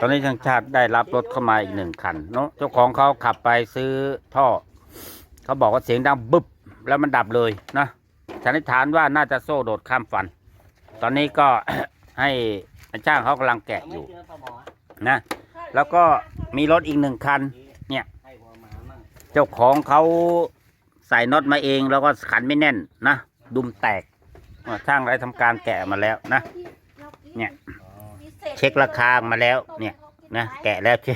ตอนนี้ทางชาติได้รับรถเข้ามาอีกหนึ่งคันเนาะเจ้าของเขาขับไปซื้อท่อ เขาบอกว่าเสียงดังบึบแล้วมันดับเลยนะสันนิษฐานว่าน่าจะโซ่โดดข้ามฟัน ตอนนี้ก็ ให้ช่างเขากำลังแกะอยู่นะ แล้วก็มีรถอีกหนึ่งคัน เนี่ย เจ้าของเขาใส่น็อตมาเองแล้วก็ขันไม่แน่นนะ ดุมแตกช่างได้ทำการแกะมาแล้วนะ เนี่ย เช็คราคามาแล้ว เนี่ยนะแกะแล้วเจ้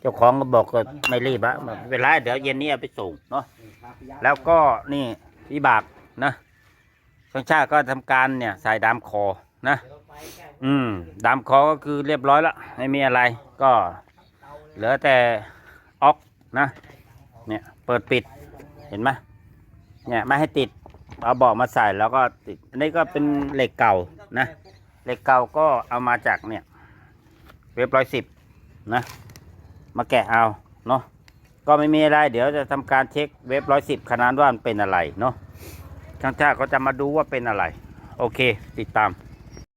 เจ้าของก็บอกก็ไม่รีบอะไม่เป็นไรเดี๋ยวเย็นนี้เอาไปส่งเนาะแล้วก็นี่วิบากนะช่างชาติก็ทำการเนี่ยใส่ดามคอนะ อืมดามคอก็คือเรียบร้อยแล้วไม่มีอะไรก็ เหลือแต่ออกนะ เนี่ยเปิดปิดเห็นไหมเนี่ยไม่ให้ติดเอาเบาะมาใส่แล้วก็ติดอันนี้ก็เป็นเหล็กเก่านะ เหล็กเก่าก็เอามาจากเนี่ย เว็บร้อยสิบนะ มาแกะเอาเนาะก็ไม่มีอะไร เดี๋ยวจะทำการเช็คเว็บร้อยสิบขนาดว่ามันเป็นอะไรเนาะช่างชาติก็จะมาดูว่าเป็นอะไร โอเค ติดตาม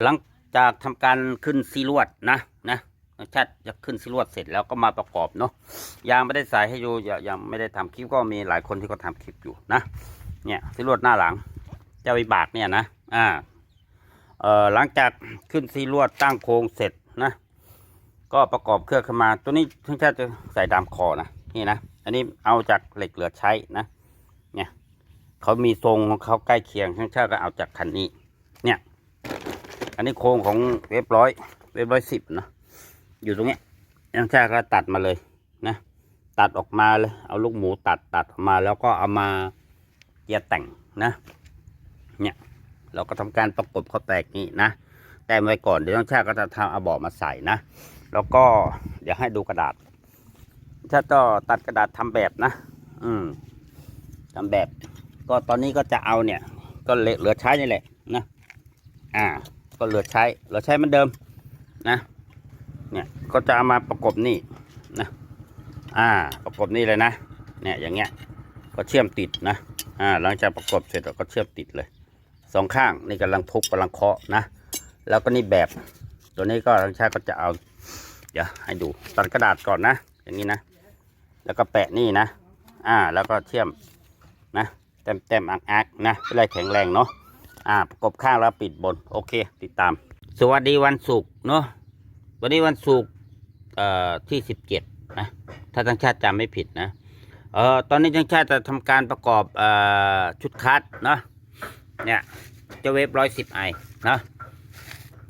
หลังจากทำการขึ้นซีลวดนะนะช่างชาติจะขึ้นซีลวดเสร็จแล้วก็มาประกอบเนาะยังไม่ได้ใส่ให้ดูยังไม่ได้ทำคลิปก็มีหลายคนที่ก็ทำคลิปอยู่นะ เนี่ยซีลวดหน้าหลังเจ้าวิบากเนี่ยนะอ่า หลังจากขึ้นซีลวดตั้งโครงเสร็จนะ ก็ประกอบเครื่องขึ้นมาตัวนี้ช่างชาติจะใส่ดามคอนะนี่นะอันนี้เอาจากเหล็กเหลือใช้นะ เนี่ยเขามีทรงของเขาใกล้เคียงช่างชาติก็เอาจากคันนี้ เนี่ย อันนี้โครงของเว็บร้อยเว็บร้อยสิบนะอยู่ตรงนี้ยช่างชาติก็ตัดมาเลยนะ ตัดออกมาเลยเอาลูกหมูตัดตัดออกมาแล้วก็เอามาเกียร์แต่งนะ เนี่ย เราก็ทำการประกบเขาแตกนี่นะแต่ไว้ก่อนเดี๋ยวช่างชาก็จะทำเอาบาะมาใส่นะ แล้วก็เดี๋ยวให้ดูกระดาษถ้าก็ตัดกระดาษทำแบบนะ อืมทำแบบ ก็ตอนนี้ก็จะเอาเนี่ย ก็เหลือเหลือใช้นี่แหละนะอ่า ก็เหลือใช้เหลือใช้เหมือนเดิมนะเนี่ยก็จะเอามาประกบนี่นะอ่าประกบนี่เลยนะเนี่ยอย่างเงี้ยก็เชื่อมติดนะอ่าหลังจากประกบเสร็จเราก็เชื่อมติดเลย สองข้างนี่กำลังทุบกำลังเคาะนะ แล้วก็นี่แบบ ตัวนี้ก็ทางชาติก็จะเอา เดี๋ยวให้ดูตัดกระดาษก่อนนะ อย่างนี้นะ แล้วก็แปะนี่นะ อ่า แล้วก็เชื่อมนะเต็มเต็มอักอักนะเพื่อให้แข็งแรงเนาะอ่าประกบข้างแล้วปิดบน โอเค ติดตาม สวัสดีวันศุกร์เนาะวันนี้วันศุกร์เอ่อที่สิบเจ็ดนะถ้าทั้งชาติจำไม่ผิดนะเอ่อตอนนี้ทั้งชาติจะทำการประกอบเอ่อชุดคัดเนาะ เนี่ยเจะเวฟร้อยสิบไอนะ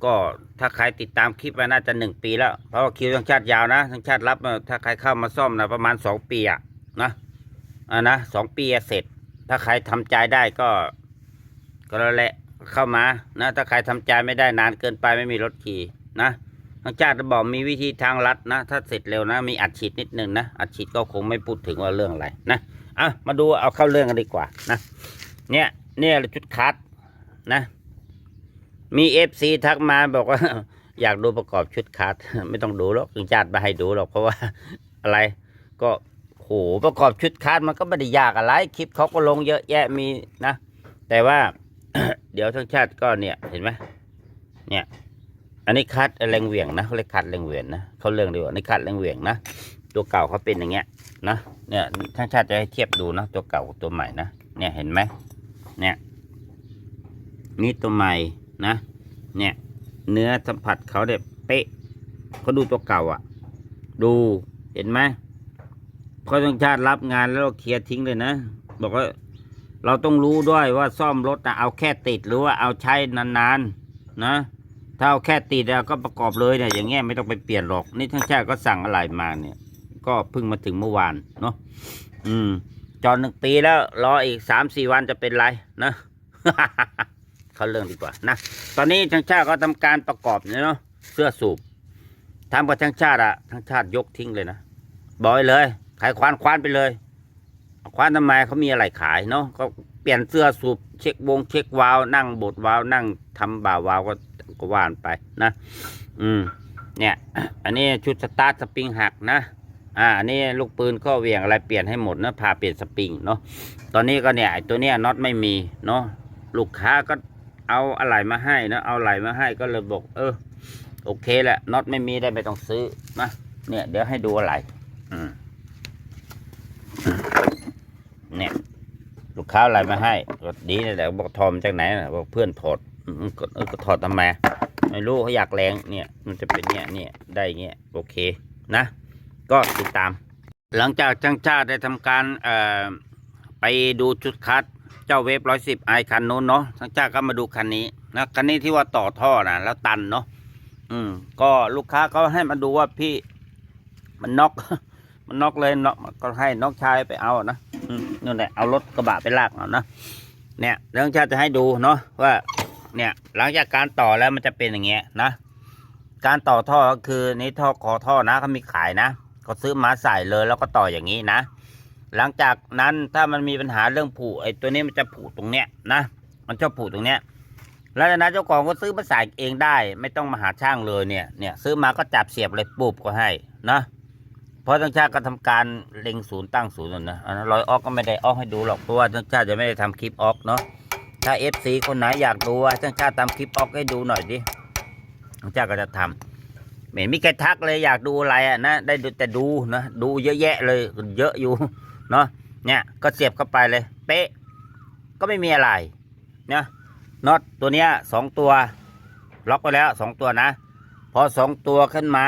ก็ถ้าใครติดตามคลิปมาน่าจะหนึ่งปีแล้ว เพราะว่าคิวทั้งชาติยาวนะทั้งชาติรับ ถ้าใครเข้ามาซ่อมนะประมาณสองปีอะนะอ่านะสองปีเสร็จ ถ้าใครทำใจได้ก็ ก็แล้วแหละเข้ามานะ ถ้าใครทำใจไม่ได้นานเกินไปไม่มีรถขี่นะทั้งชาติบอกมีวิธีทางลัดนะ ถ้าเสร็จเร็วนะ มีอัดฉีดนิดนึงนะอัดฉีดก็คงไม่พูดถึงว่าเรื่องอะไรนะอะมาดูเอาเข้าเรื่องกันดีกว่านะ เนี่ย เนี่ยชุดคัดนะ มีเอฟซีทักมาบอกว่า อยากดูประกอบชุดคัด ไม่ต้องดูหรอกถึงจัดมาให้ดูหรอกเพราะว่าอะไรก็โหประกอบชุดคัดมันก็ไม่ได้ยากอะไร คลิปเขาก็ลงเยอะแยะมีนะ แต่ว่า เดี๋ยวทั้งชาติก็เนี่ยเห็นไหมเนี่ย อันนี้คัดแรงเหวี่ยงนะเขาเรียกคัดแรงเหวี่ยงนะเขาเรื่องดีกว่านี่คัดแรงเหวี่ยงนะตัวเก่าเขาเป็นอย่างเงี้ยนะเนี่ยทั้งชาติจะให้เทียบดูนะตัวเก่ากับตัวใหม่นะเนี่ยเห็นไหม เนี่ย นี่ตัวใหม่นะ เนี่ย เนื้อสัมผัสเขาเนี่ยเป๊ะเขาดูตัวเก่าอะ ดูเห็นไหมพอต้องชาติรับงานแล้วเราเคลียร์ทิ้งเลยนะ บอกว่าเราต้องรู้ด้วยว่าซ่อมรถนะเอาแค่ติดหรือว่าเอาใช้นานๆนะถ้าเอาแค่ติดแล้วก็ประกอบเลยเนี่ยอย่างเงี้ยไม่ต้องไปเปลี่ยนหรอก นี่ทั้งชาติก็สั่งอะไรมาเนี่ย ก็เพิ่งมาถึงเมื่อวานเนาะอืม จอดหนึ่งปีแล้ว รออีกสามสี่วันจะเป็นไรนะเขาเรื่องดีกว่านะ ตอนนี้ทางชาติก็ทำการประกอบเนาะเสื้อสูบทำกับทางชาติอะทางชาติยกทิ้งเลยนะบอยเลย ขายควานควานไปเลยควานทำไมเขามีอะไรขายเนาะก็เปลี่ยนเสื้อสูบเช็ควงเช็ควาวนั่งบดวาวนั่งทำบ่าวาวก็ก็ว่านไปนะ อืม เนี่ย อันนี้ชุดสตาร์ทสปริงหักนะ อ่าอันนี้ลูกปืนก็เวียงอะไรเปลี่ยนให้หมดนะพาเปลี่ยนสปริงเนาะตอนนี้ก็เนี่ยไอตัวเนี้ยน็อตไม่มีเนาะลูกค้าก็เอาอะไรมาให้นะเอาอะไรมาให้ก็เลยบอก เออ โอเคแหละน็อตไม่มีได้ไม่ต้องซื้อนะเนี่ย เดี๋ยวให้ดูอะไรอืมเนี่ยลูกค้าอะไรมาให้ก็ดีนะแต่บอกทอมจากไหนนะบอกเพื่อนถอดก็เออก็ถอดทำไมไม่รู้เขาอยากแรงเนี่ย มันจะเป็นเนี่ยเนี่ยได้เงี้ยโอเคนะ ก็ติดตาม หลังจากจ้างชาติได้ทำการไปดูชุดคัดเจ้าเวฟร้อยสิบไอคันนู้นเนาะจ้างชาติก็มาดูคันนี้นะคันนี้ที่ว่าต่อท่อนะแล้วตันเนาะอืม ก็ลูกค้าเขาให้มาดูว่าพี่มันน็อกมันน็อกเลยน็อกก็ให้น้องชายไปเอานะอืมนู่นแหละเอารถกระบะไปลากเอานะเนี่ยเรื่องชาติจะให้ดูเนาะว่า เนี่ย หลังจากการต่อแล้วมันจะเป็นอย่างเงี้ยนะการต่อท่อก็คือนี่ท่อคอท่อนะเขามีขายนะ ก็ซื้อมาใส่เลยแล้วก็ต่ออย่างนี้นะ หลังจากนั้นถ้ามันมีปัญหาเรื่องผุไอ้ตัวนี้มันจะผุตรงเนี้ยนะมันชอบผุตรงเนี้ยแล้วจากนั้นเจ้าของก็ซื้อมาใส่เองได้ ไม่ต้องมาหาช่างเลยเนี่ยเนี่ยซื้อมาก็จับเสียบเลยปุบก็ให้นะเพราะทั้งชาติก็ทำการเล็งศูนย์ตั้งศูนย์นนะอันนั้นร้อยออกก็ไม่ได้ออกให้ดูหรอกเพราะว่าทั้งชาติจะไม่ได้ทำคลิปออกเนาะถ้าเอฟซีคนไหนอยากดูว่าทั้งชาติทำคลิปออกให้ดูหน่อยดิทั้งชาติก็จะทำ ไม่มีใครทักเลยอยากดูอะไรอะนะได้แต่ดูนะดูเยอะแยะเลยเยอะอยู่เนาะเนี่ยก็เสียบเข้าไปเลยเป๊ะก็ไม่มีอะไรเนี่ยน็อตตัวเนี้ยสองตัว ล็อกไปแล้วสองตัวนะ พอสองตัวขึ้นมา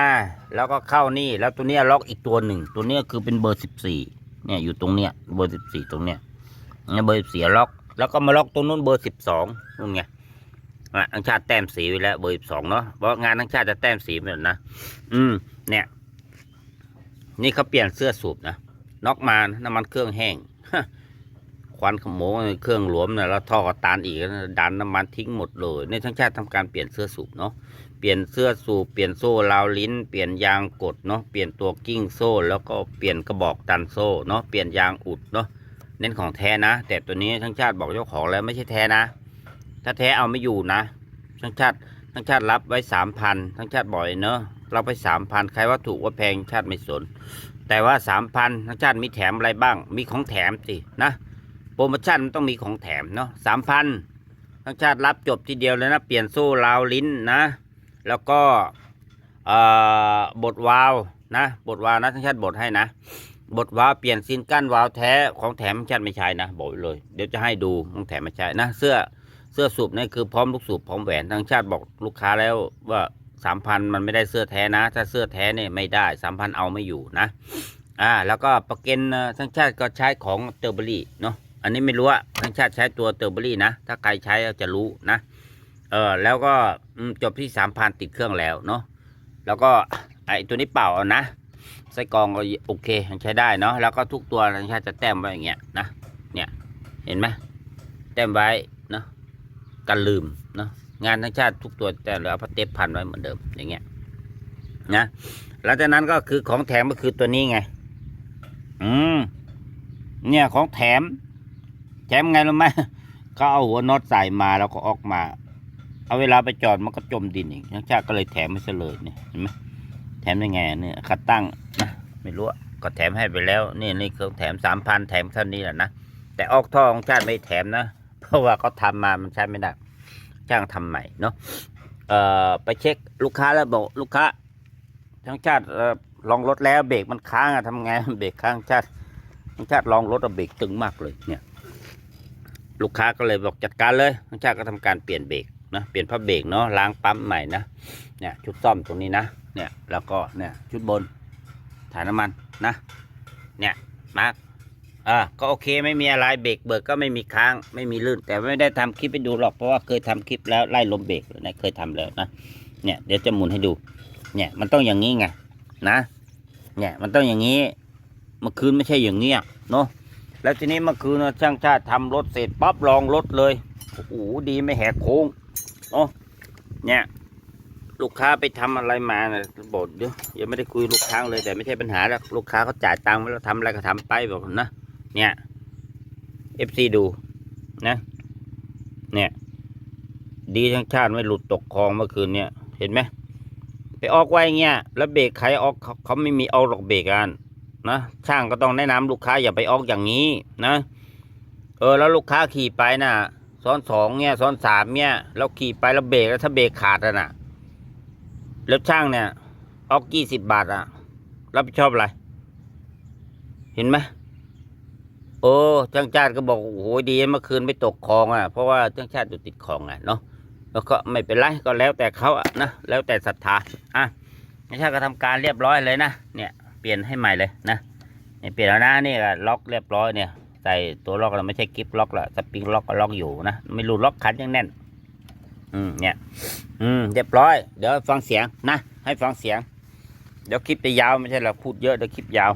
แล้วก็เข้านี่แล้วตัวเนี้ยล็อกอีกตัวหนึ่งตัวเนี้ยคือเป็นเบอร์สิบสี่เนี่ยอยู่ตรงเนี้ยเบอร์สิบสี่ตรงเนี้ยเนี่ยเบอร์สิบสี่ล็อก แล้วก็มาล็อกตรงนู้นเบอร์สิบสองนู่นไง ทั้งชาติแต้มสีไว้แล้วเบอร์สิบสองเนาะเพราะงานทั้งชาติจะแต้มสีหมือนนะอืม เนี่ย นี่เขาเปลี่ยนเสื้อสูบนะน็อกมาน้ำมันเครื่องแห้งควันขโมงเครื่องหลวมนะแล้วท่อก็ตานอีกดันน้ำมันทิ้งหมดเลยในทั้งชาติทำการเปลี่ยนเสื้อสูบเนาะเปลี่ยนเสื้อสูบเปลี่ยนโซ่ราวลิ้น เปลี่ยนยางกดเนาะเปลี่ยนตัวกิ้งโซ่แล้วก็เปลี่ยนกระบอกดันโซ่เนาะเปลี่ยนยางอุดเนาะเน้นของแท้นะ แต่ตัวนี้ทั้งชาติบอกเจ้าของแล้วไม่ใช่แท้นะ ถ้าแท้เอาไม่อยู่นะทั้งชาติทั้งชาติรับไว้สามพันทั้งชาติบ่อยเนาะเราไปสามพันใครว่าถูกว่าแพงชาติไม่สน แต่ว่าสามพันทั้งชาติมีแถมอะไรบ้าง มีของแถมสินะโปรโมชั่นมันต้องมีของแถมเนาะสามพันทั้งชาติรับจบทีเดียวเลยนะเปลี่ยนโซ่ราวลิ้นนะ แล้วก็บดวาวนะบดวาวนะทั้งชาติบดให้นะบดวาวเปลี่ยนซินกั้นวาวแท้ของแถมทั้งชาติไม่ใช่นะบอกเลย เดี๋ยวจะให้ดูของแถมไม่ใช่นะ เสื้อ สื้อสูบนี่คือพร้อมลูกสูบพร้อมแหวนทั้งชาติบอกลูกค้าแล้วว่าสามพันมันไม่ได้เสื้อแท้นะ ถ้าเสื้อแท้เนี่ยไม่ได้สามพันเอาไม่อยู่นะ อ่า แล้วก็ประกันทั้งชาติก็ใช้ของเตอร์เบอรี่เนาะอันนี้ไม่รู้ว่าทั้งชาติใช้ตัวเตอร์เบอรี่นะ ถ้าใครใช้จะรู้นะ เออแล้วก็จบที่สามพันติดเครื่องแล้วเนาะแล้วก็ไอตัวนี้เปล่าเอานะไส้กรองก็โอเคใช้ได้เนาะแล้วก็ทุกตัวทั้งชาติจะแต้มไว้อย่างเงี้ยนะเนี่ยเห็นไหมแต้มไว้ กันลืมเนาะงานทั้งชาติทุกตัวแต่เหลือพระเทปพันไว้เหมือนเดิมอย่างเงี้ยนะหลังจากนั้นก็คือของแถมก็คือตัวนี้ไง อืมเนี่ยของแถม แถมไงรู้ไหมเขาเอาหัวน็อตใส่มาแล้วก็ออกมา เอาเวลาไปจอดมันก็จมดินอีกนักชาติก็เลยแถมไม่เสลยเนี่ยเห็นไหมแถมยังไงเนี่ยคัดตั้งนะไม่รู้ก็แถมให้ไปแล้ว นี่นี่คือแถมสามพันแถมเท่านี้แหละนะแต่ออกท่อของชาติไม่แถมนะ เพราะว่าเขาทำมามันใช้ไม่ได้ช่างทำใหม่เนาะเอ่อไปเช็คลูกค้าแล้วบอกลูกค้าทั้งชาติลองรถแล้วเบรกมันค้างอะทำไงเบรกค้างชาติทั้งชาติลองรถอะเบรกตึงมากเลยเนี่ย ลูกค้าก็เลยบอกจัดการเลยทั้งชาติก็ทำการเปลี่ยนเบรกนะเปลี่ยนผ้าเบรกเนาะล้างปั๊มใหม่นะเนี่ยชุดซ่อมตรงนี้นะเนี่ยแล้วก็เนี่ยชุดบนถ่ายน้ำมันนะเนี่ยมาร์ก อ่าก็โอเคไม่มีอะไรเบรกเบิกก็ไม่มีค้างไม่มีลื่น แต่ไม่ได้ทำคลิปไปดูหรอกเพราะว่าเคยทำคลิปแล้วไล่ลมเบรกเลยนะเคยทำแล้วนะเนี่ยเดี๋ยวจะหมุนให้ดู เนี่ยมันต้องอย่างนี้ไงนะ เนี่ยมันต้องอย่างนี้เมื่อคืนไม่ใช่อย่างเงี้ยเนาะแล้วทีนี้เมื่อคืนช่างชาติทำรถเสร็จปั๊บลองรถเลยโอ้โหดีไม่แหกโค้งเนาะเนี่ยลูกค้าไปทำอะไรมานะบอกเดี๋ยวยังไม่ได้คุยลูกค้าเลยแต่ไม่ใช่ปัญหาแล้วลูกค้าเขาจ่ายตังค์แล้วทำอะไรก็ทำไปบอกนะ เนี่ยเอฟซีดูนะ เนี่ย ดีทั้งชาติไม่หลุดตกคลองเมื่อคืนเนี่ยเห็นไหมไปออกไว้เงี้ยแล้วเบรกใครออกเขาไม่มีเอาหรอกเบรกกันนะช่างก็ต้องแนะนำลูกค้าอย่าไปออกอย่างนี้นะเออแล้วลูกค้าขี่ไปน่ะซ้อนสองเนี่ยซ้อนสามเนี่ยแล้วขี่ไปแล้วเบรกแล้วถ้าเบรกขาดอะน่ะแล้วช่างเนี่ย ออกยี่สิบบาทอะรับผิดชอบอะไร เห็นไหม โอ้ช่างชาติก็บอกโอ้โหดีเมื่อคืนไม่ตกคลองอะเพราะว่าช่างชาติอยู่ติดคลองอะเนาะแล้วก็ไม่เป็นไรก็แล้วแต่เขาอะนะแล้วแต่ศรัทธาอะช่างชาติก็ทำการเรียบร้อยเลยนะเนี่ยเปลี่ยนให้ใหม่เลยนะเนี่ยเปลี่ยนแล้วนะนี่ก็ล็อกเรียบร้อยเนี่ยใส่ตัวล็อกเราไม่ใช่กิฟล็อกละสปริงล็อกก็ล็อกอยู่นะไม่รู้ล็อกคันยังแน่น อืมเนี่ย อืมเรียบร้อย เดี๋ยวฟังเสียงนะให้ฟังเสียงเดี๋ยวคลิปจะยาวไม่ใช่หรอพูดเยอะเดี๋ยวคลิปยาว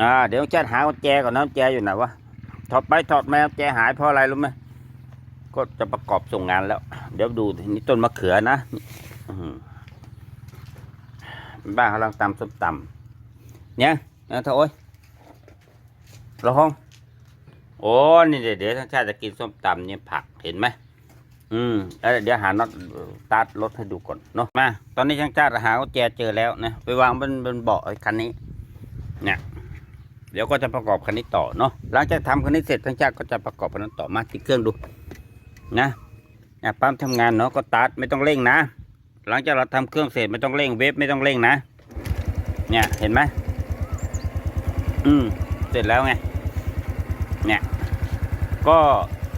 อ่าเดี๋ยวจัดหากุญแจก่อนนะกุญแจอยู่ไหนวะถอดไปถอดมากุญแจหายเพราะอะไรรู้ไหมก็จะประกอบส่งงานแล้ว เดี๋ยวดูทีนี้ต้นมะเขือนะบ้านกำลังตำส้มตำเนี่ยนะเธอโอ้ยร้องโอ้นี่เดี๋ยวเดี๋ยวท่านชาติจะกินส้มตำเนี่ยผักเห็นไหมอืมแล้วเดี๋ยวหาน็อตตาร์ทรถให้ดูก่อนเนาะมาตอนนี้ช่างชาติหากุญแจเจอแล้วนะไปวางบนบนเบาะคันนี้ เนี่ย เดี๋ยวก็จะประกอบคันนี้ต่อเนาะหลังจากทำคันนี้เสร็จช่างชาติก็จะประกอบคันนั้นต่อมาติดเครื่องดูนะเนี่ยปั๊มทำงานเนาะก็ตัดไม่ต้องเร่งนะ หลังจากเราทำเครื่องเสร็จไม่ต้องเร่งเวฟไม่ต้องเร่งนะ เนี่ยเห็นไหมอืมเสร็จแล้วไงเนี่ยก็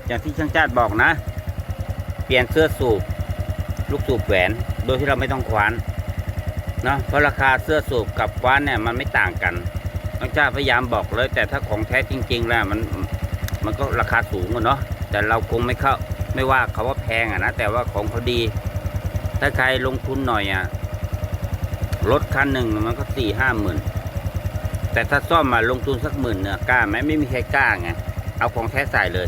อย่างที่ช่างชาติบอกนะ เปลี่ยนเสื้อสูบลูกสูบแหวน โดยที่เราไม่ต้องคว้านเนาะเพราะราคาเสื้อสูบกับคว้านเนี่ยมันไม่ต่างกัน น้องจ้าพยายามบอกเลย แต่ถ้าของแท้จริงๆแล้วมันมันก็ราคาสูงอะเนาะแต่เราคงไม่เข้าไม่ว่าเขาว่าแพงอะนะแต่ว่าของเขาดี ถ้าใครลงทุนหน่อยอะรถคันหนึ่งมันก็สี่ห้าหมื่นแต่ถ้าซ่อมมาลงทุนสักหมื่นเนี่ยกล้าไหมไม่มีใครกล้าไงเอาของแท้ใส่เลย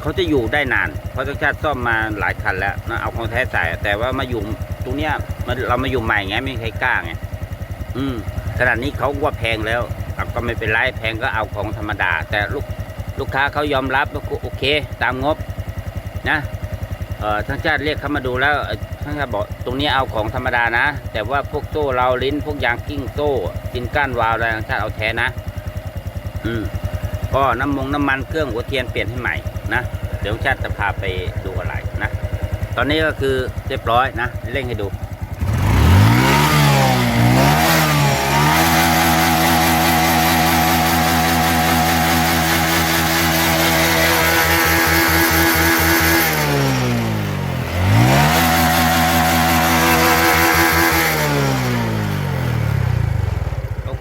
เขาจะอยู่ได้นาน เพราะช่างชาติซ่อมมาหลายคันแล้วนะเอาของแท้ใส่แต่ว่ามาอยู่ตรงเนี้ยมันเรามาอยู่ใหม่ไงไม่มีใครกล้าไงอืมขนาดนี้เขาว่าแพงแล้ว ก็ไม่เป็นไรแพงก็เอาของธรรมดา แต่ลูกลูกค้าเขายอมรับแล้วก็โอเค ตามงบนะเอ่อช่างชาติเรียกเขามาดูแล้วเอ่อช่างชาติบอกตรงนี้เอาของธรรมดานะ แต่ว่าพวกโซ่เราลิ้นพวกยางกิ้งโซ่กินก้านวาล์วอะไรช่างชาติเอาแท้นะ อืมก็น้ำมงน้ำมันเครื่องหัวเทียนเปลี่ยนให้ใหม่นะเดี๋ยวชาติจะพาไปดูอะไรนะ ตอนนี้ก็คือเรียบร้อยนะเร่งให้ดู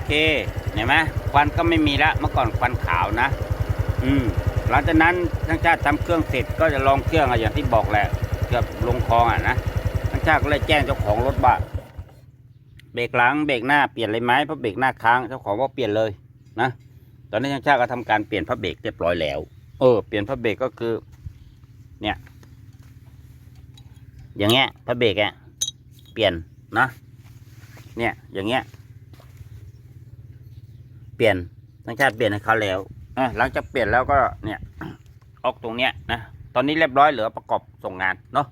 เคเห็นไหมควันก็ไม่มีละเมื่อก่อนควันขาวนะ อืมหลังจากนั้นช่างชาติทำเครื่องเสร็จก็จะลองเครื่องอะอย่างที่บอกแหละเกือบลงคลองอะนะช่างชาติก็เลยแจ้งเจ้าของรถว่าเบรกหลังเบรกหน้าเปลี่ยนเลยไหมเพราะเบรกหน้าค้างเจ้าของว่าเปลี่ยนเลยนะตอนนี้ช่างชาติก็ทำการเปลี่ยนพระเบรกเรียบร้อยแล้ว เออ เปลี่ยนพระเบรกก็คือ เนี่ย อย่างเงี้ยพระเบรกอะเปลี่ยนนะเนี่ย อย่างเงี้ย เปลี่ยนช่างชาติเปลี่ยนให้เขาแล้วอะหลังจากเปลี่ยนแล้วก็เนี่ยออกตรงเนี้ยนะตอนนี้เรียบร้อยเหลือประกอบส่งงานเนาะ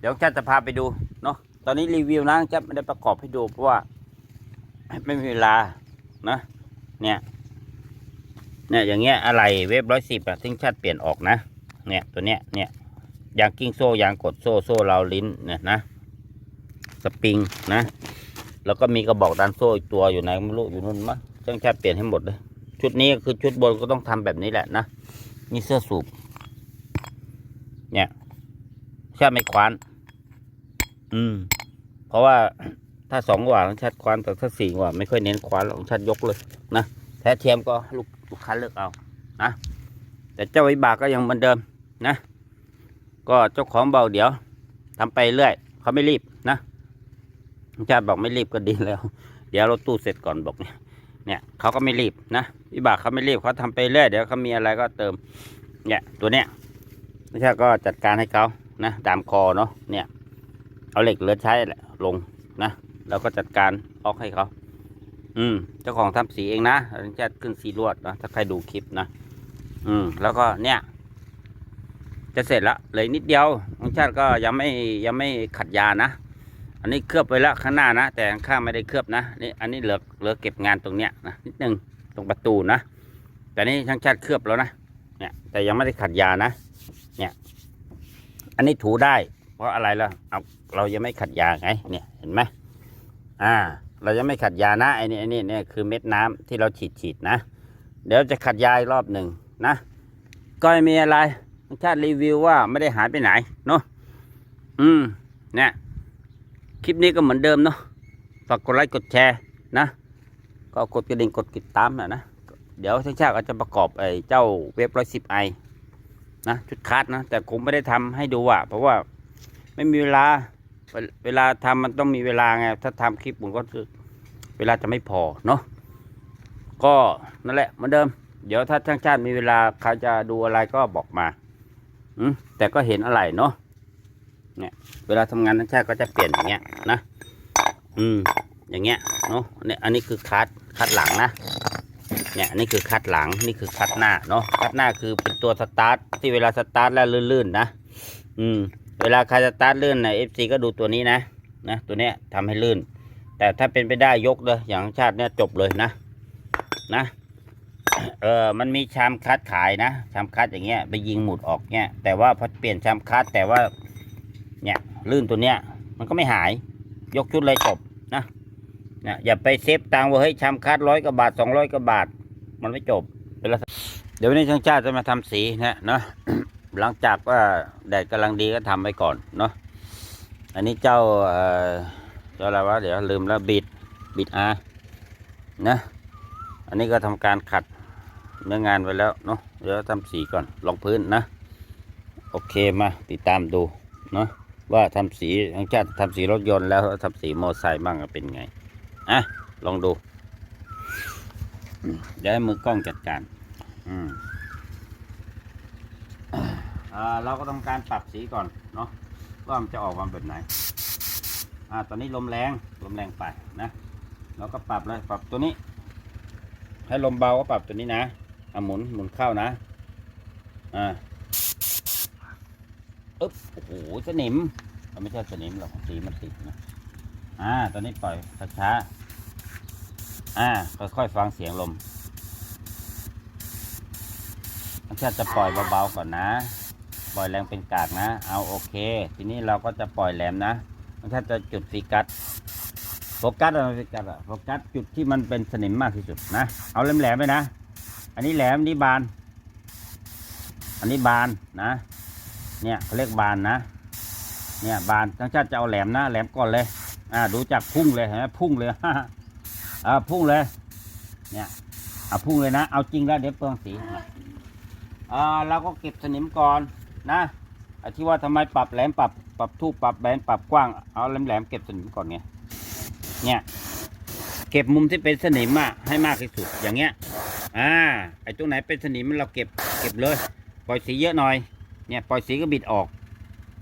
เดี๋ยวจะจะพาไปดูเนาะตอนนี้รีวิวนะจะไม่ได้ประกอบให้ดูเพราะว่าไม่มีเวลานะเนี่ยเนี่ยอย่างเงี้ยอะไรเว็บร้อยสิบอะทิ้งชาติเปลี่ยนออกนะเนี่ยตัวเนี้ยเนี่ยยางกิ้งโซ่ยางกดโซ่โซ่เราลิ้นเนี่ยนะสปริงนะ แล้วก็มีกระบอกดันโซ่อีกตัวอยู่ไหนไม่รู้อยู่นู่นมั้ง ช่างชาติเปลี่ยนให้หมดเลยชุดนี้ก็คือชุดบนก็ต้องทำแบบนี้แหละนะนี่เสื้อสูบเนี่ยชาติไม่ควาน อืม เพราะว่าถ้าสองกว่าต้องชัดควานแต่ถ้าสี่กว่า ไม่ค่อยเน้นควานหรอกชัดยกเลยนะแท้เทียมก็ลูกลูกค้าเลือกเอานะแต่เจ้าวิบากก็ยังเหมือนเดิมนะ ก็เจ้าของเบาเดี๋ยวทำไปเรื่อยเขาไม่รีบนะชาติบอกไม่รีบก็ดีแล้ว เดี๋ยวรถตู้เสร็จก่อนบอกเนี่ย เนี่ยเขาก็ไม่รีบนะวิบากเขาไม่รีบเขาทำไปเรื่อยเดี๋ยวเขามีอะไรก็เติม เนี่ยตัวเนี้ยไม่ใช่ก็จัดการให้เขานะตามคอเนาะเนี่ย เอาเหล็กเลือใช้แหละลงนะแล้วก็จัดการออกให้เขาอืมเจ้าของทำสีเองนะถึงจะขึ้นสีลวดนะถ้าใครดูคลิปนะอืมแล้วก็เนี่ย จะเสร็จละเลยนิดเดียวของชาติก็ยังไม่ยังไม่ขัดยานะ อันนี้เคลือบไปแล้วข้างหน้านะ แต่ข้างไม่ได้เคลือบนะนี่อันนี้เหลือเหลือเก็บงานตรงเนี้ยนะนิดนึงตรงประตูนะ แต่นี่ช่างชาติเคลือบแล้วนะเนี่ยแต่ยังไม่ได้ขัดยานะ เนี่ย อันนี้ถูได้ เพราะอะไรล่ะเอาเรายังไม่ขัดยาไงเนี่ยเห็นไหมอ่า เรายังไม่ขัดยานะไอ้นี่ไอ้นี่เนี่ยคือเม็ดน้ำที่เราฉีดฉีดนะ เดี๋ยวจะขัดยาอีกรอบหนึ่งนะก็ไม่มีอะไรชาติรีวิวว่าไม่ได้หายไปไหนเนาะอืมเนี่ย คลิปนี้ก็เหมือนเดิมเนาะฝากกดไลค์กดแชร์นะ ก็กดกระดิ่งกดติดตามนะนะ เดี๋ยวช่างชาติก็จะประกอบไอ้เจ้าเว็บร้อยสิบไอนะชุดคัดนะ แต่คงไม่ได้ทำให้ดูอะเพราะว่าไม่มีเวลาเวลาทำมันต้องมีเวลาไงถ้าทำคลิปผมก็คือเวลาจะไม่พอเนาะก็นั่นแหละเหมือนเดิม เดี๋ยวถ้าช่างชาติมีเวลาเขาจะดูอะไรก็บอกมาอืมแต่ก็เห็นอะไรเนาะ เนี่ย เวลาทำงานช่างชาติก็จะเปลี่ยนอย่างเงี้ยนะ อืม อย่างเงี้ยเนาะเนี่ยอันนี้คือคัดคัดหลังนะเนี่ยอันนี่คือคัดหลังนี่คือคัดหน้าเนาะคัดหน้าคือเป็นตัวสตาร์ทที่เวลาสตาร์ทแล้วลื่นๆนะอืม เวลาใครสตาร์ทลื่นนะเอฟซีก็ดูตัวนี้นะนะตัวเนี้ยทำให้ลื่น แต่ถ้าเป็นไปได้ยกเลยอย่างชาติเนี้ยจบเลยนะ นะเออมันมีชามคัดขายนะชามคัดอย่างเงี้ยไปยิงหมุดออกเงี้ยแต่ว่าพอเปลี่ยนชามคัดแต่ว่า เนี่ยลื่นตัวเนี้ย มันก็ไม่หาย ยกชุดเลยจบนะนะอย่าไปเซฟตังว่าเฮ้ยชามคัดร้อยกว่าบาทสองร้อยกว่าบาท มันไม่จบเวลาเดี๋ยววันนี้ช่างชาติจะมาทำสีนะเนาะหลังจากว่าแดดกำลังดีก็ทำไปก่อนเนาะอันนี้เจ้าเจ้าอะไรวะเดี๋ยวลืมแล้วบิดบิดอานะอันนี้ก็ทำการขัดเนื้องานไว้แล้วเนาะเดี๋ยวทำสีก่อนลองพื้นนะ โอเคมาติดตามดูเนาะ ว่าทำสีทางชาติทำสีรถยนต์แล้วทำสีมอเตอร์ไซค์บ้างเป็นไงอะลองดูเดี๋ยวมือกล้องจัดการอืมอ่าเราก็ต้องการปรับสีก่อนเนาะว่ามันจะออกมาแบบไหนอ่าตอนนี้ลมแรงลมแรงไปนะเราก็ปรับเลยปรับตัวนี้ ให้ลมเบาก็ปรับตัวนี้นะอะหมุนหมุนเข้านะอ่าอึ๊บโอ้โหสนิม มันไม่ใช่สนิมหรอกสีมันติดนะอ่า ตอนนี้ปล่อยช้าๆอ่า ค่อยๆฟังเสียงลมมันจะจะปล่อยเบาๆก่อนนะ ปล่อยแรงเป็นกากนะ เอาโอเค ทีนี้เราก็จะปล่อยแหลมนะ มันถ้าจะจุดฟิกัสโฟกัสอะไรโฟกัสอะโฟกัสจุดที่มันเป็นสนิมมากที่สุดนะ เอาแหลมแหมๆไปนะ อันนี้แหลมอันนี้บาน อันนี้บานนะ เนี่ยเขาเรียกบานนะ เนี่ยบานทั้งชาติจะเอาแหลมนะแหลมก่อนเลย อ่าดูจากพุ่งเลยเห็นไหมพุ่งเลยอ่าพุ่งเลย เนี่ยเอาพุ่งเลยนะ เอาจริงแล้วเดี๋ยวเปลืองสีอ่าเราก็เก็บสนิมก่อนนะอที่ว่าทำไมปรับแหลมปรับปรับทูบปรับแบนปรับกว้างเอาแหลมแหลมเก็บสนิมก่อนไงเนี่ยเก็บมุมที่เป็นสนิมอะให้มากที่สุดอย่างเงี้ยอ่าไอ้ตรงไหนเป็นสนิมเราเก็บเก็บเลย ปล่อยสีเยอะหน่อยเนี่ยปล่อยสีก็บิดออก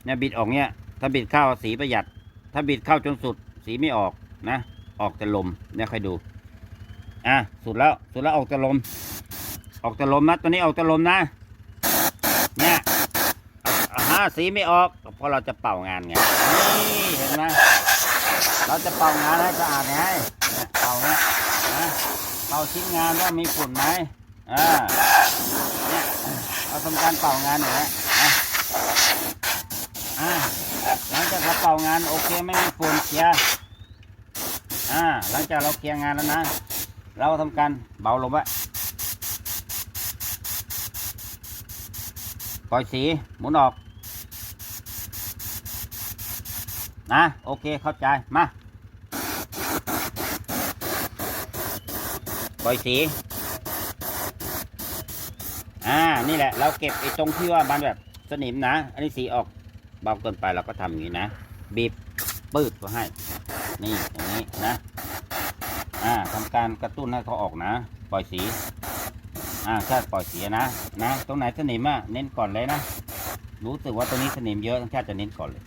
เนี่ยบิดออกเนี่ย ถ้าบิดเข้าสีประหยัด ถ้าบิดเข้าจนสุดสีไม่ออกนะ ออกแต่ลมเนี่ยค่อยดู อะ สุดแล้ว สุดแล้วออกแต่ลม ออกแต่ลมนะตัวนี้ออกแต่ลมนะ เนี่ยอ่าฮะสีไม่ออก เพราะเราจะเป่างานไง นี่เห็นไหมเราจะเป่างานให้สะอาดไงเนี่ยเป่าเนี่ยนะเป่าชิ้นงานว่ามีฝุ่นไหมอ่าเนี่ยเราทำการเป่างานอย่างเงี้ยนะอ่า หลังจากเราเป่างานโอเคไม่มีฝุ่นเคลียร์อ่าหลังจากเราเคลียร์งานแล้วนะ เราทำการเบาลงไว้ปล่อยสีหมุนออกนะโอเคเข้าใจมาปล่อยสีอ่านี่แหละ เราเก็บไอ้ตรงที่ว่ามันแบบสนิมนะ อันนี้สีออก เบาเกินไปเราก็ทำอย่างนี้นะ บีบปืดก็ให้ นี่อย่างนี้นะ อ่าทำการกระตุ้นให้เขาออกนะ ปล่อยสี อ่าถ้าปล่อยสีนะ นะ ตรงไหนสนิมอะ เน้นก่อนเลยนะ รู้สึกว่าตรงนี้สนิมเยอะต้องแค่จะเน้นก่อนเลย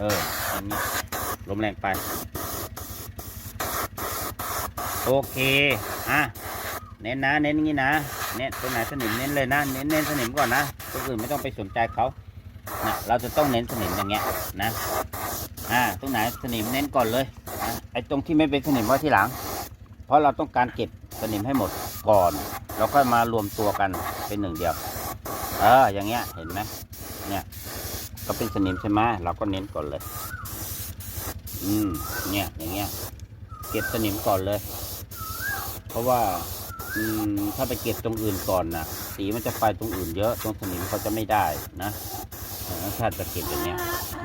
เอออย่างนี้ลมแรงไป โอเค อะ เน้นนะ เน้นอย่างนี้นะ เน้นตรงไหนสนิมเน้นเลยนะ เน้นเน้นสนิมก่อนนะตรงอื่นไม่ต้องไปสนใจเขา นะเราจะต้องเน้นสนิมอย่างเงี้ยนะอ่าตรงไหนสนิมเน้นก่อนเลยนะไอ้ตรงที่ไม่เป็นสนิมไว้ที่หลัง เพราะเราต้องการเก็บสนิมให้หมดก่อน เราค่อยมารวมตัวกันเป็นหนึ่งเดียว เอออย่างเงี้ยเห็นไหมเนี่ยก็เป็นสนิมใช่ไหมเราก็เน้นก่อนเลย อืมเนี่ยอย่างเงี้ยเก็บสนิมก่อนเลย เพราะว่าอืมถ้าไปเก็บตรงอื่นก่อนนะสีมันจะไปตรงอื่นเยอะตรงสนิมเขาจะไม่ได้นะ ถ้าจะเก็บอย่างเงี้ย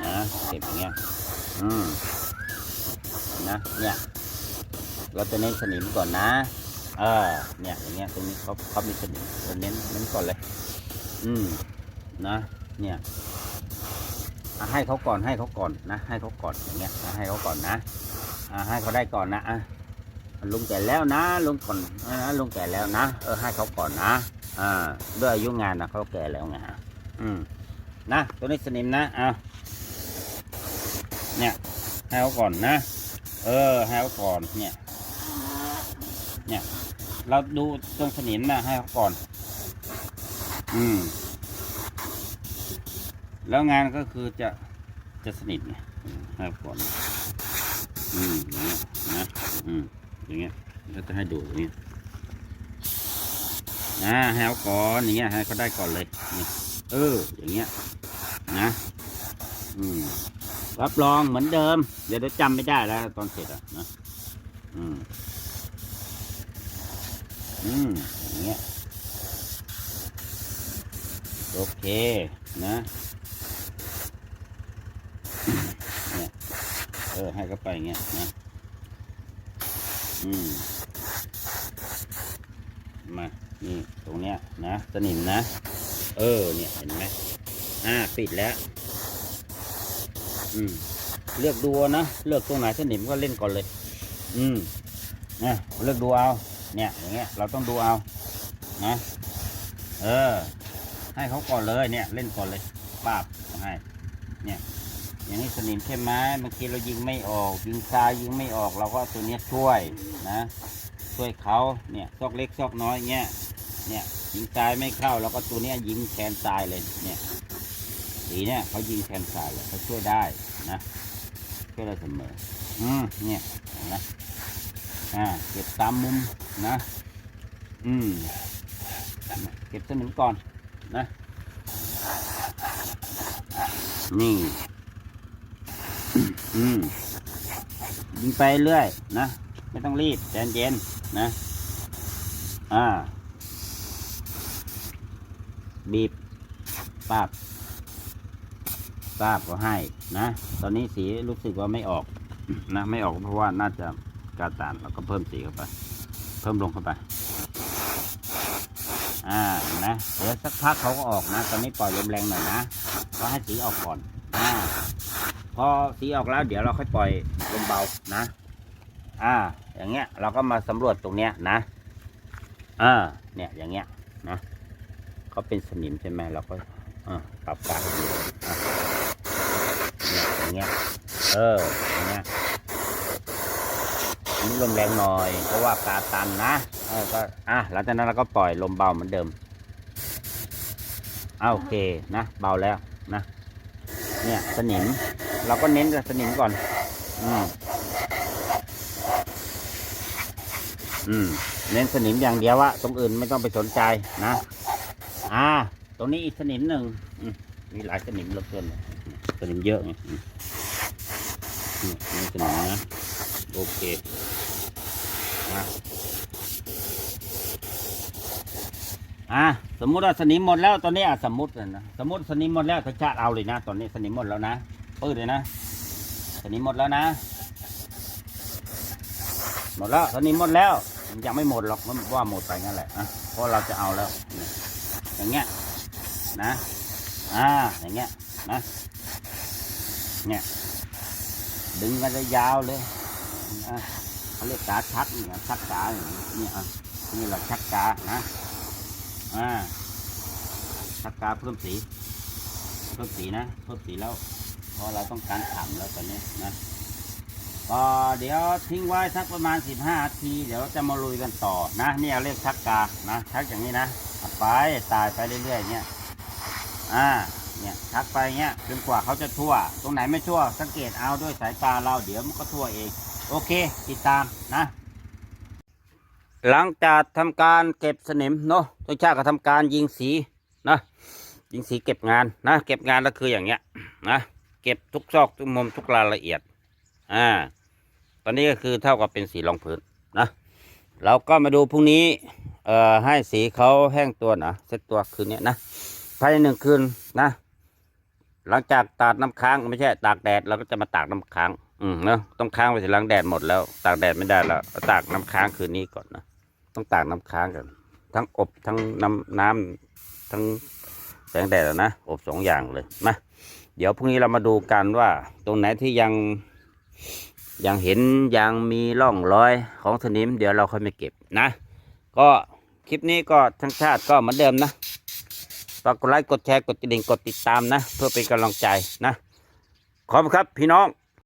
นะเก็บอย่างเงี้ยอืมนะเนี่ยเราจะเน้นสนิมก่อนนะเออเนี่ยอย่างเงี้ยตรงนี้เขาเขามีสนิมเราเน้นเน้นก่อนเลย อืมนะ เนี่ยให้เขาก่อนให้เขาก่อนนะ ให้เขาก่อนอย่างเงี้ยให้เขาก่อนนะอให้เขาได้ก่อนนะอะลุงแก่แล้วนะลุงก่อนนะลุงแก่แล้วนะเออให้เขาก่อนนะอ่าด้วยอายุงานนะเขาแก่แล้วไงฮะอืม นะ ตัวนี้สนิมนะเอะเนี่ยให้เขาก่อนนะ เออให้เขาก่อนเนี่ย เนี่ย เราดูตรงสนิมนะให้เขาก่อน อืม แล้วงานก็คือจะจะสนิทไงให้เขาก่อน อืมอย่างเงี้ยนะอืมอย่างเงี้ยก็จะให้ดูอย่างเงี้ยนะให้เขาก่อนอย่างเงี้ยให้เขาได้ก่อนเลยเอออย่างเงี้ย นะอืมรับรองเหมือนเดิม เดี๋ยวจะจำไม่ได้แล้วตอนเสร็จอะนะอืมอืมอย่างเงี้ยโอเคนะเนี่ยเออให้เขาไปอย่างเงี้ยนะอืมมานี่ตรงเนี้ยนะสนิมนะ เออเนี่ยเห็นไหม อ่าปิดแล้ว อืม เลือกดูนะ เลือกตรงไหนสนิมก็เล่นก่อนเลย อืมนะเลือกดูเอา เนี่ยอย่างเงี้ย เราต้องดูเอา นะ เออ ให้เขาก่อนเลย เนี่ย เล่นก่อนเลยปาบให้เนี่ย อย่างนี้สนิมใช่ไหมบางทีเรายิงไม่ออก ยิงซ้ายยิงไม่ออก เราก็ตัวนี้ช่วยนะ ช่วยเขาเนี่ย ซอกเล็กซอกน้อยเงี้ย เนี่ยยิงซ้ายไม่เข้าเราก็ตัวนี้ยยิงแทนซ้ายเลย เนี่ย สีเนี่ยเขายิงแทนซ้ายเขาช่วยได้นะช่วยได้เสมออืมเนี่ยนไหมอ่าเก็บตามมุมนะ อืมเก็บสนิมก่อนนะ นี่ อืมยิงไปเรื่อยนะ ไม่ต้องรีบใจเย็นนะ อ่า บีบปาบ ปาบก็ให้นะ ตอนนี้สีรู้สึกว่าไม่ออกนะไม่ออกเพราะว่าน่าจะกาตานเราก็เพิ่มสีเข้าไป เพิ่มลงเข้าไป อ่าเห็นะเดี๋ยวสักพักเขาก็ออกนะ ตอนนี้ปล่อยลมแรงหน่อยนะก็ให้สีออกก่อนอ่าพอสีออกแล้วเดี๋ยวเราค่อยปล่อยลมเบานะ อ่า อย่างเงี้ย เราก็มาสำรวจตรงเนี้ยนะอ่าเนี่ยอย่างเงี้ยนะเขาเป็นสนิมใช่ไหมเราก็อ่าปรับกาดดู อะเนี่ยอย่างเงี้ย เอออย่างเงี้ยนนี้ลมแรงหน่อย เพราะว่ากาตันนะเออก็อะหลังจากนั้นเราก็ปล่อยลมเบาเหมือนเดิมอ่าโอเคนะเบาแล้วนะ เนี่ยสนิมเราก็เน้นกับสนิมก่อน อืมอืมเน้นสนิมอย่างเดียวอะตรงอื่นไม่ต้องไปสนใจนะอ่า ตรงนี้อีกสนิมหนึ่งมีหลายสนิมเหลือเกินสนิมเยอะไง อืมนี่สนิมนะ โอเคนะอะสมมุติว่าสนิมหมดแล้วตอนนี้อะสมมตินะสมมติสนิมหมดแล้วถ้าชาติเอาเลยนะ ตอนนี้สนิมหมดแล้วนะปื้ดเลยนะสนิมหมดแล้วนะ หมดแล้วสนิมหมดแล้วยังไม่หมดหรอกมันว่าหมดไปงั้นแหละอะเพราะเราจะเอาแล้ว อย่างเงี้ยนะ อ่าอย่างเงี้ยนะเนี่ย ดึงกันจะยาวเลยเขาเรียกกาชักเนี่ยชักกาอย่างนี้เนี่ยนี่เราชักกานะอ่าชักกาเพิ่มสี เพิ่มสีนะเพิ่มสีแล้วเพราะเราต้องการขำแล้วตอนนี้นะก็เดี๋ยวทิ้งไว้สักประมาณ 15นาที เดี๋ยวจะมาลุยกันต่อนะเนี่ยเรียกชักกานะชักอย่างนี้นะไปตายไปเรื่อยๆเนี่ยอ่า เนี่ยชักไปเงี้ยจนกว่าเขาจะทั่ว ตรงไหนไม่ทั่ว สังเกตเอาด้วยสายตาเราเดี๋ยวมันก็ทั่วเอง โอเค ติดตามนะ หลังจากทำการเก็บสนิมเนาะทุกชาติก็ทำการยิงสีนะยิงสีเก็บงานนะ เก็บงานแล้วคืออย่างเงี้ยนะเก็บทุกซอกทุกมุมทุกรายละเอียดอ่าตอนนี้ก็คือเท่ากับเป็นสีรองพื้นนะเราก็มาดูพรุ่งนี้เอ่อให้สีเขาแห้งตัวนะเซ็ตตัวคืนนี้นะภายในหนึ่งคืนนะ หลังจากตากน้ำค้างไม่ใช่ตากแดดเราก็จะมาตากน้ำค้าง อืมเนาะต้องค้างไปถึงหลังแดดหมดแล้ว ตากแดดไม่ได้แล้วตากน้ำค้างคืนนี้ก่อนนะต้องตากน้ำค้างกัน ทั้งอบทั้งน้ำน้ำทั้งแสงแดดนะอบสองอย่างเลยมาเดี๋ยวพรุ่งนี้เรามาดูกันว่า ตรงไหนที่ยังยังเห็นยังมีร่องรอยของสนิม เดี๋ยวเราค่อยมาเก็บนะ ก็คลิปนี้ก็ทั้งชาติก็เหมือนเดิมนะากกดไลค์กดแชร์กดกระดิ่งกดติดตามนะ เพื่อเป็นกำลังใจนะ ขอบคุณครับพี่น้อง